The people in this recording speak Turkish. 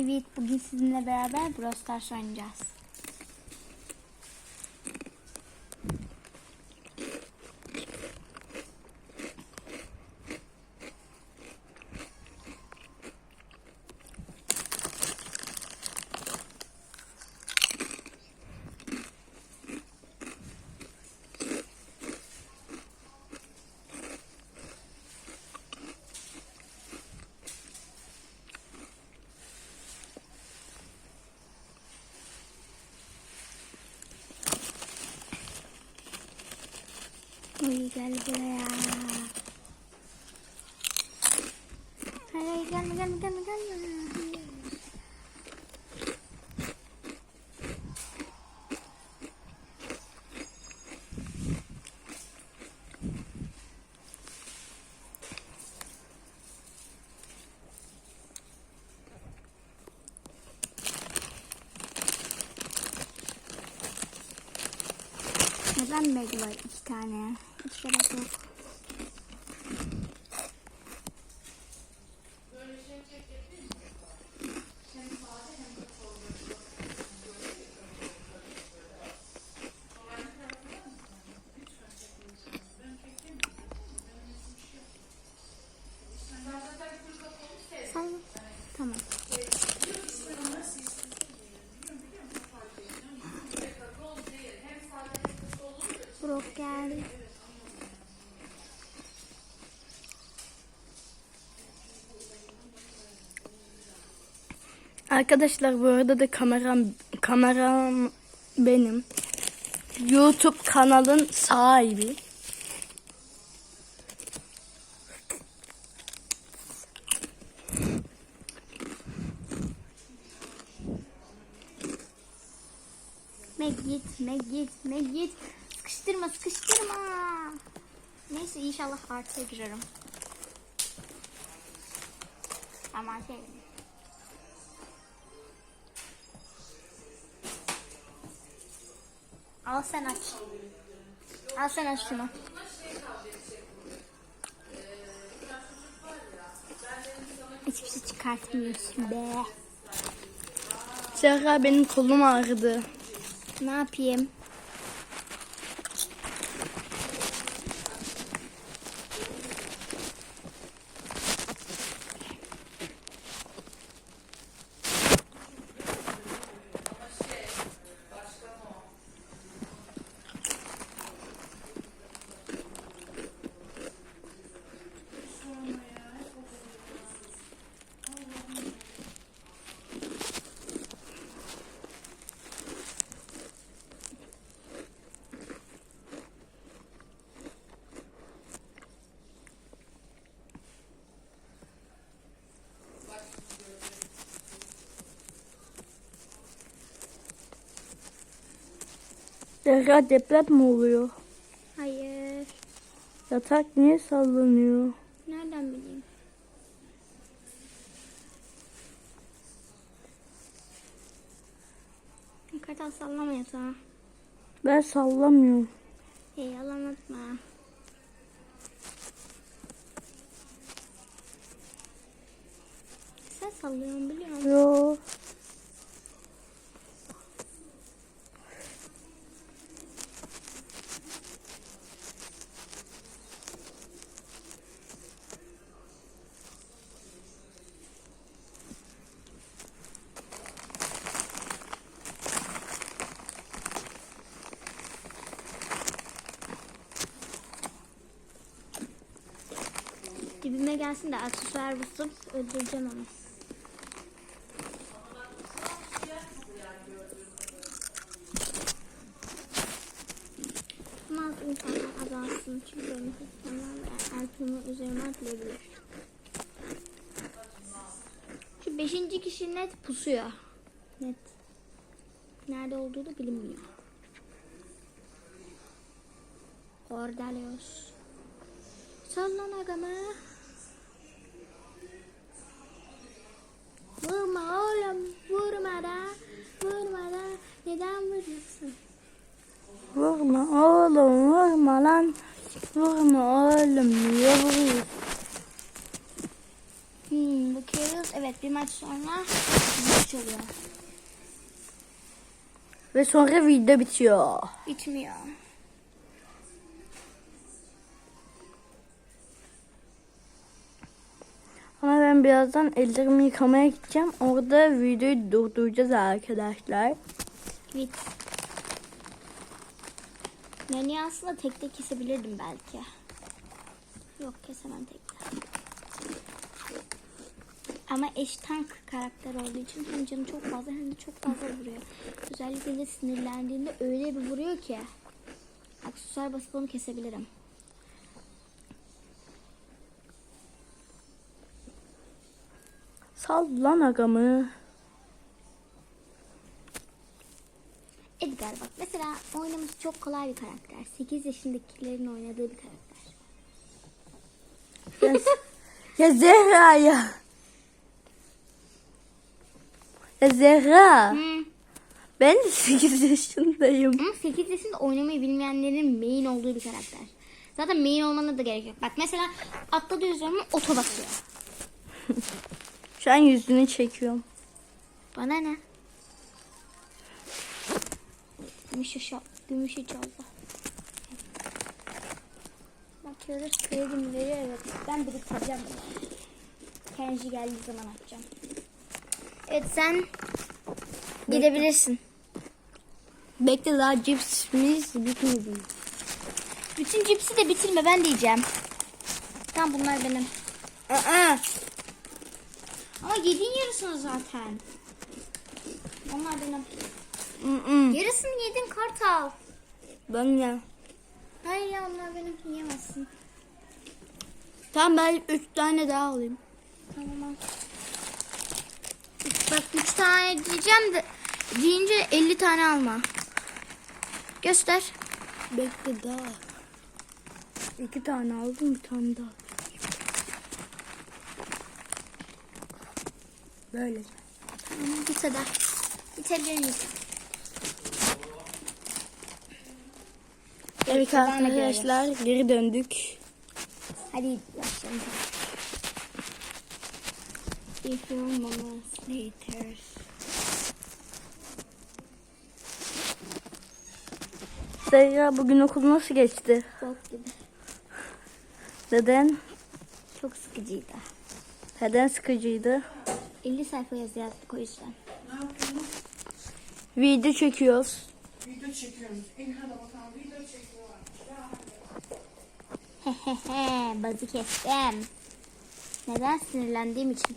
Evet bugün sizinle beraber Brawl Stars oynayacağız. Neden Meg iki tane? Hiç gerek yok. Tamam. Arkadaşlar bu arada da kameram kameram benim. YouTube kanalın sahibi. Meg git, Meg git. Sıkıştırma, sıkıştırma. Neyse inşallah artıya girerim. Tamam artıya Al sen aç. Al sen aç şunu. Hiçbir şey çıkartmıyorsun be. Serra benim kolum ağrıdı. Ne yapayım? Serra deprem mi oluyor? Hayır. Yatak niye sallanıyor? Nereden bileyim? Kartal sallama yatağı. Ben sallamıyorum. Hey yalan atma. Sen sallıyorsun biliyor musun? Gelsin de aksesuar basıp öldüreceğim onu. Ama insanlar azalsın çünkü benim insanlar Ertuğrul'un üzerine atlayabilir. Şu beşinci kişi net pusuyor. Net. Nerede olduğu da bilinmiyor. Cordelios. Sallan agama. Vurma oğlum. Vurma da. Vurma da. Neden vuruyorsun? Vurma oğlum vurma lan. Vurma oğlum niye vuruyorsun? Hmm, bakıyoruz. Evet bir maç sonra maç oluyor. Ve sonra video bitiyor. Bitmiyor. Ama ben birazdan ellerimi yıkamaya gideceğim. Orada videoyu durduracağız arkadaşlar. Evet. Yani aslında tek tek kesebilirdim belki. Yok kesemem tek tek. Ama eş tank karakter olduğu için hem canı çok fazla hem de çok fazla vuruyor. Özellikle de sinirlendiğinde öyle bir vuruyor ki. Aksesuar basıp onu kesebilirim. Sal lan agamı. Edgar bak mesela oynaması çok kolay bir karakter. 8 yaşındakilerin oynadığı bir karakter. Ya, ya Zehra ya. Ya Zehra. Hmm. Ben de 8 yaşındayım. Ama 8 yaşında oynamayı bilmeyenlerin main olduğu bir karakter. Zaten main olmana da gerek yok. Bak mesela atladı üzerime oto basıyor. Şu an yüzünü çekiyorum. Bana ne? Gümüşü, şal, gümüşü çaldı. Bakıyoruz kredim veriyor evet. Ben biriktireceğim bunu. Kenji geldiği zaman atacağım. Evet sen gidebilirsin. Bekle daha cipsimiz bitmedi. Bütün cipsi de bitirme ben de yiyeceğim. Tamam bunlar benim. Aa, Ama yedin yarısını zaten. Onlar benim. Yarısını yedin kartal. Ben ya. Hayır ya onlar benim yiyemezsin. Tamam ben 3 tane daha alayım. Tamam al. Bak 3 tane diyeceğim de deyince 50 tane alma. Göster. Bekle daha. 2 tane aldım bir tane daha. Böyle. Tamam bir kadar. Bitebilir miyiz? Evet arkadaşlar geri döndük. Hadi başlayalım. A few moments later. Zehra bugün okul nasıl geçti? Bok gibi. Neden? Çok sıkıcıydı. Neden sıkıcıydı? 50 sayfa yazı yazdık o yüzden. Video çekiyoruz. Video çekiyoruz. Hadi bakalım video çekiyorlar. Hehehe bazı kestim. Neden sinirlendiğim için.